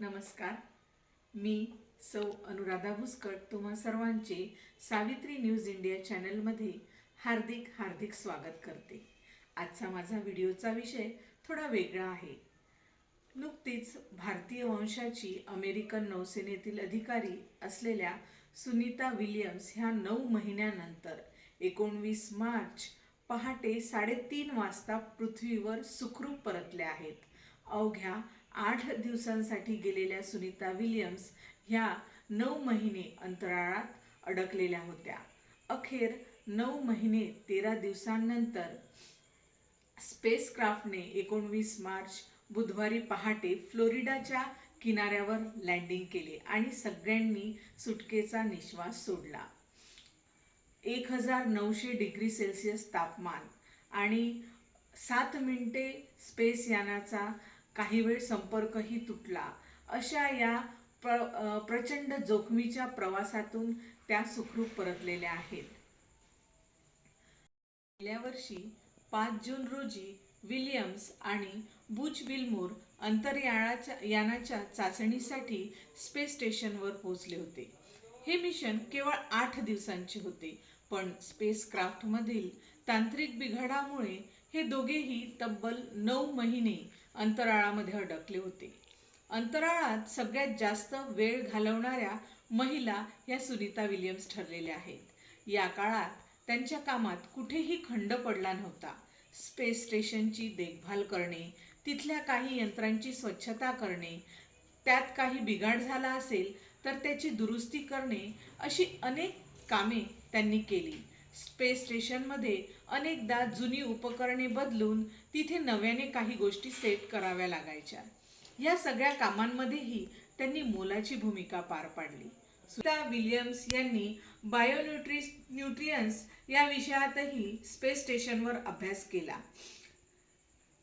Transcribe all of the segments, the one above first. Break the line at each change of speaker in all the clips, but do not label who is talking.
नमस्कार. मी सौ अनुराधा भुसकट तुम्हा सर्वांचे सावित्री न्यूज इंडिया चॅनलमध्ये हार्दिक हार्दिक स्वागत करते. आजचा माझा व्हिडिओचा विषय थोडा वेगळा आहे. नुकतीच भारतीय वंशाची अमेरिकन नौसेनेतील अधिकारी असलेल्या सुनीता विलियम्स ह्या नऊ महिन्यानंतर एकोणवीस मार्च पहाटे साडेतीन वाजता पृथ्वीवर सुखरूप परतल्या आहेत. अवघ्या आठ दिवसांसाठी गेलेल्या सुनीता विलियम्स ह्या नऊ महिने अंतराळात अडकलेल्या होत्या. अखेर नऊ महिने तेरा दिवसांनंतर स्पेसक्राफ्टने एकोणवीस मार्च बुधवारी पहाटे फ्लोरिडाच्या किनाऱ्यावर लँडिंग केले आणि सगळ्यांनी सुटकेचा निश्वास सोडला. एक हजार नऊशे डिग्री सेल्सिअस तापमान आणि सात मिनिटे स्पेस यानाचा काही वेळ संपर्कही तुटला. अशा या प्र प्रचंड जोखमीच्या प्रवासातून त्या सुखरूप परतलेल्या आहेत. गेल्या वर्षी पाच जून रोजी विलियम्स आणि बुच विल्मोर अंतरयानाच्या यानाच्या चाचणीसाठी स्पेस स्टेशनवर पोहोचले होते. हे मिशन केवळ आठ दिवसांचे होते पण स्पेसक्राफ्टमधील तांत्रिक बिघाडामुळे हे दोघेही तब्बल नऊ महिने अंतराळामध्ये अडकले होते. अंतराळात सगळ्यात जास्त वेळ घालवणाऱ्या महिला या सुनीता विलियम्स ठरलेल्या आहेत. या काळात त्यांच्या कामात कुठेही खंड पडला नव्हता. स्पेस स्टेशनची देखभाल करणे तिथल्या काही यंत्रांची स्वच्छता करणे त्यात काही बिघाड झाला असेल तर त्याची दुरुस्ती करणे अशी अनेक कामे त्यांनी केली. स्पेस स्टेशनमध्ये अनेकदा जुनी उपकरणे बदलून तिथे नव्याने काही गोष्टी सेट कराव्या लागायच्या. या सगळ्या कामांमध्येही त्यांनी मोलाची भूमिका पार पाडली. सुता विलियम्स यांनी बायोन्यूट्रि न्यूट्रियन्स या विषयातही स्पेस स्टेशनवर अभ्यास केला.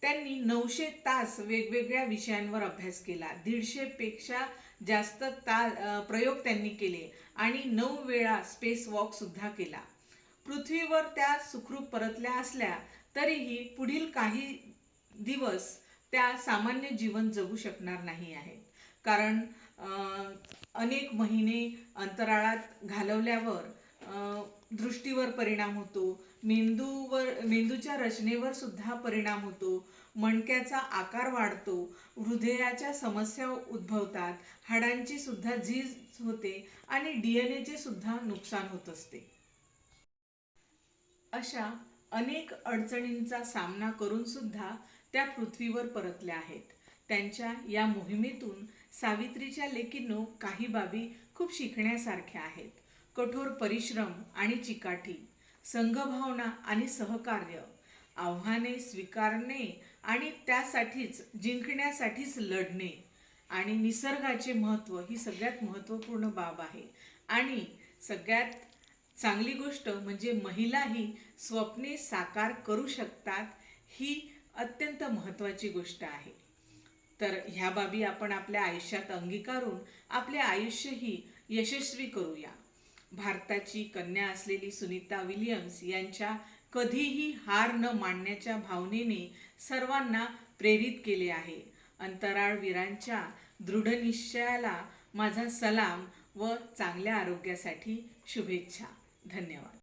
त्यांनी नऊशे तास वेगवेगळ्या विषयांवर अभ्यास केला. दीडशेपेक्षा जास्त ता प्रयोग त्यांनी केले आणि नऊ वेळा स्पेस वॉक सुद्धा केला. पृथ्वीवर त्या सुखरूप परतल्या असल्या तरीही पुढील काही दिवस त्या सामान्य जीवन जगू शकणार नाही आहेत. कारण अनेक महिने अंतराळात घालवल्यावर दृष्टीवर परिणाम होतो. मेंदूवर मेंदूच्या रचनेवर सुद्धा परिणाम होतो. मणक्याचा आकार वाढतो. हृदयाच्या समस्या उद्भवतात. हाडांची सुद्धा झीज होते आणि डी एन एचे सुद्धा नुकसान होत असते. अशा अनेक अडचणींचा सामना करून सुद्धा त्या पृथ्वीवर परतल्या आहेत. त्यांच्या या मोहिमेतून सावित्रीच्या लेकींनो काही बाबी खूप शिकण्यासारख्या आहेत. कठोर परिश्रम आणि चिकाटी संघभावना आणि सहकार्य आव्हाने स्वीकारणे आणि त्यासाठीच जिंकण्यासाठीच लढणे आणि निसर्गाचे महत्त्व ही सगळ्यात महत्त्वपूर्ण बाब आहे. आणि सगळ्यात चांगली गोष्ट म्हणजे महिलाही स्वप्ने साकार करू शकतात ही अत्यंत महत्त्वाची गोष्ट आहे. तर ह्या बाबी आपण आपल्या आयुष्यात अंगीकारून आपले आयुष्यही यशस्वी करूया. भारताची कन्या असलेली सुनीता विलियम्स यांच्या कधीही हार न मानण्याच्या भावनेने सर्वांना प्रेरित केले आहे. अंतराळवीरांच्या दृढनिश्चयाला माझा सलाम व चांगल्या आरोग्यासाठी शुभेच्छा. धन्यवाद.